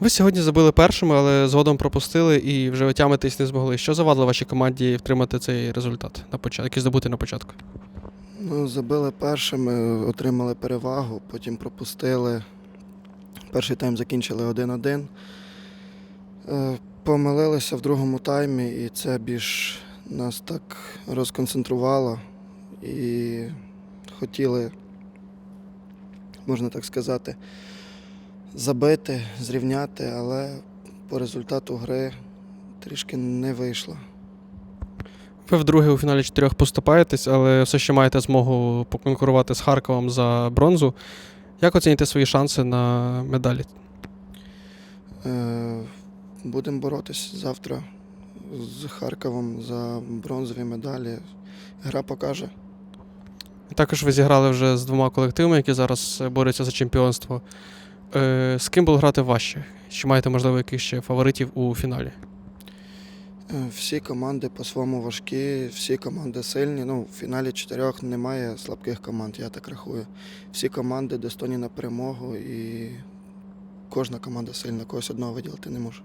Ви сьогодні забили першими, але згодом пропустили і вже отямитись не змогли. Що завадило вашій команді втримати цей результат на початку, який здобути на початку? Ну, забили першими, отримали перевагу, потім пропустили. Перший тайм закінчили 1-1. Е, Помилилися в другому таймі, і це більш нас так розконцентрувало. І хотіли, можна так сказати, забити, зрівняти, але по результату гри трішки не вийшло. Ви вдруге у фіналі чотирьох поступаєтесь, але все ще маєте змогу поконкурувати з Харковом за бронзу. Як оціните свої шанси на медалі? Е, Будемо боротись завтра з Харковом за бронзові медалі. Гра покаже. Також ви зіграли вже з двома колективами, які зараз борються за чемпіонство. Е, з ким було грати важче? Чи маєте, можливо, яких ще фаворитів у фіналі? Е, Всі команди по-своєму важкі, всі команди сильні. Ну, в фіналі чотирьох немає слабких команд, я так рахую. Всі команди достойні на перемогу і кожна команда сильна, когось одного виділити не можу.